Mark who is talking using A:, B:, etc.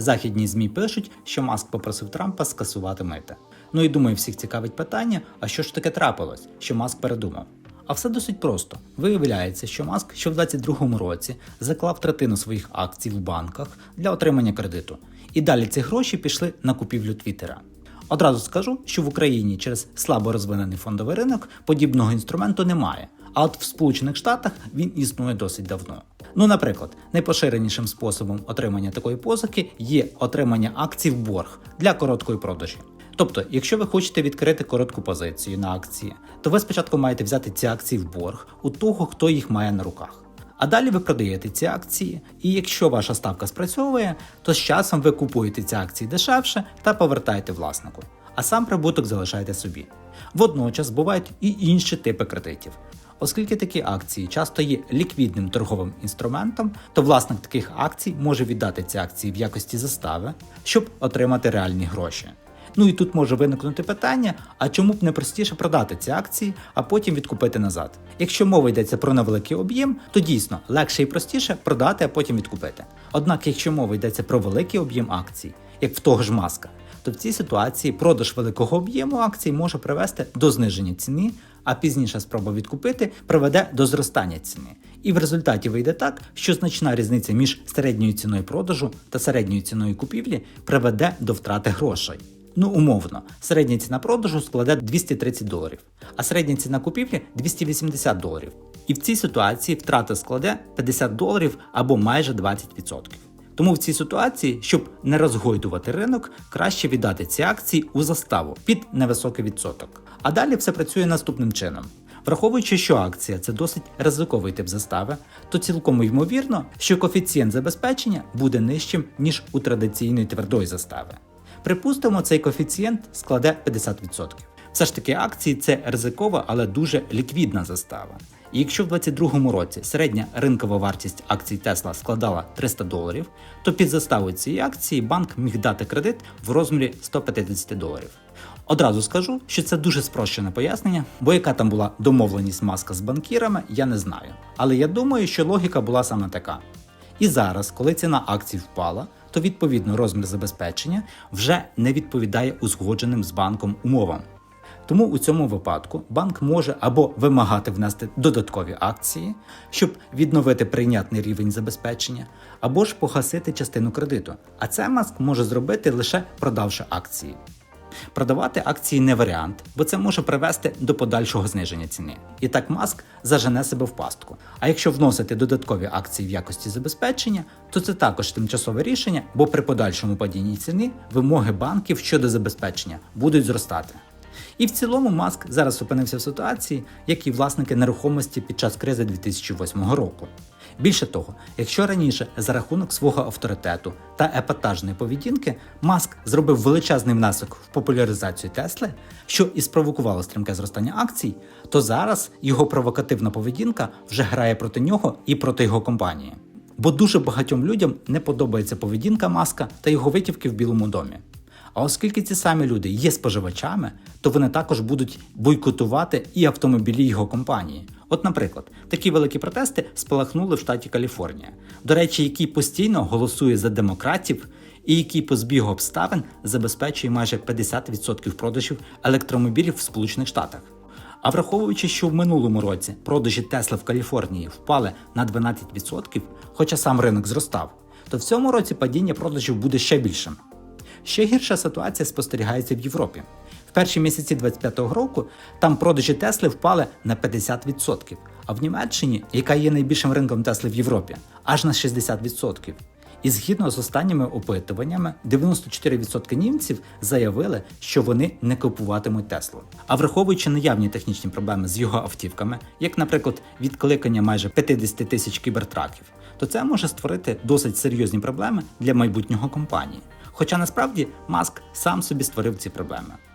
A: Західні ЗМІ пишуть, що Маск попросив Трампа скасувати мити. Ну і думаю, всіх цікавить питання: а що ж таке трапилось, що Маск передумав? А все досить просто. Виявляється, що Маск ще в 22-му році заклав третину своїх акцій в банках для отримання кредиту. І далі ці гроші пішли на купівлю Твіттера. Одразу скажу, що в Україні через слабо розвинений фондовий ринок подібного інструменту немає. А от в Сполучених Штатах він існує досить давно. Ну, наприклад, найпоширенішим способом отримання такої позики є отримання акцій в борг для короткої продажі. Тобто, якщо ви хочете відкрити коротку позицію на акції, то ви спочатку маєте взяти ці акції в борг у того, хто їх має на руках. А далі ви продаєте ці акції, і якщо ваша ставка спрацьовує, то з часом ви купуєте ці акції дешевше та повертаєте власнику, а сам прибуток залишаєте собі. Водночас бувають і інші типи кредитів. Оскільки такі акції часто є ліквідним торговим інструментом, то власник таких акцій може віддати ці акції в якості застави, щоб отримати реальні гроші. Ну і тут може виникнути питання: а чому б не простіше продати ці акції, а потім відкупити назад? Якщо мова йдеться про невеликий об'єм, то дійсно легше і простіше продати, а потім відкупити. Однак, якщо мова йдеться про великий об'єм акцій, як в того ж маска, то в цій ситуації продаж великого об'єму акцій може привести до зниження ціни, а пізніша спроба відкупити приведе до зростання ціни. І в результаті вийде так, що значна різниця між середньою ціною продажу та середньою ціною купівлі приведе до втрати грошей. Ну, умовно, середня ціна продажу складе 230 доларів, а середня ціна купівлі 280 доларів. І в цій ситуації втрата складе 50 доларів або майже 20%. Тому в цій ситуації, щоб не розгойдувати ринок, краще віддати ці акції у заставу під невисокий відсоток. А далі все працює наступним чином. Враховуючи, що акція це досить ризиковий тип застави, то цілком ймовірно, що коефіцієнт забезпечення буде нижчим, ніж у традиційної твердої застави. Припустимо, цей коефіцієнт складе 50%. Все ж таки акції це ризикова, але дуже ліквідна застава. І якщо в 2022 році середня ринкова вартість акцій Тесла складала 300 доларів, то під заставу цієї акції банк міг дати кредит в розмірі 150 доларів. Одразу скажу, що це дуже спрощене пояснення, бо яка там була домовленість маска з банкірами, я не знаю. Але я думаю, що логіка була саме така. І зараз, коли ціна акцій впала, то відповідно розмір забезпечення вже не відповідає узгодженим з банком умовам. Тому у цьому випадку банк може або вимагати внести додаткові акції, щоб відновити прийнятний рівень забезпечення, або ж погасити частину кредиту. А це маск може зробити лише продавши акції. Продавати акції не варіант, бо це може привести до подальшого зниження ціни. І так маск зажене себе в пастку. А якщо вносити додаткові акції в якості забезпечення, то це також тимчасове рішення, бо при подальшому падінні ціни вимоги банків щодо забезпечення будуть зростати. І в цілому Маск зараз опинився в ситуації, як і власники нерухомості під час кризи 2008 року. Більше того, якщо раніше за рахунок свого авторитету та епатажної поведінки Маск зробив величезний внесок в популяризацію Тесли, що і спровокувало стрімке зростання акцій, то зараз його провокативна поведінка вже грає проти нього і проти його компанії. Бо дуже багатьом людям не подобається поведінка Маска та його витівки в Білому домі. А оскільки ці самі люди є споживачами, то вони також будуть бойкотувати і автомобілі його компанії. От, наприклад, такі великі протести спалахнули в штаті Каліфорнія, до речі, який постійно голосує за демократів і який по збігу обставин забезпечує майже 50% продажів електромобілів в Сполучених Штатах. А враховуючи, що в минулому році продажі Тесла в Каліфорнії впали на 12%, хоча сам ринок зростав, то в цьому році падіння продажів буде ще більшим. Ще гірша ситуація спостерігається в Європі. В перші місяці 2025 року там продажі Тесли впали на 50%, а в Німеччині, яка є найбільшим ринком Тесли в Європі, аж на 60%. І згідно з останніми опитуваннями, 94% німців заявили, що вони не купуватимуть Теслу. А враховуючи наявні технічні проблеми з його автівками, як, наприклад, відкликання майже 50 тисяч кібертраків, то це може створити досить серйозні проблеми для майбутнього компанії. Хоча насправді Маск сам собі створив ці проблеми.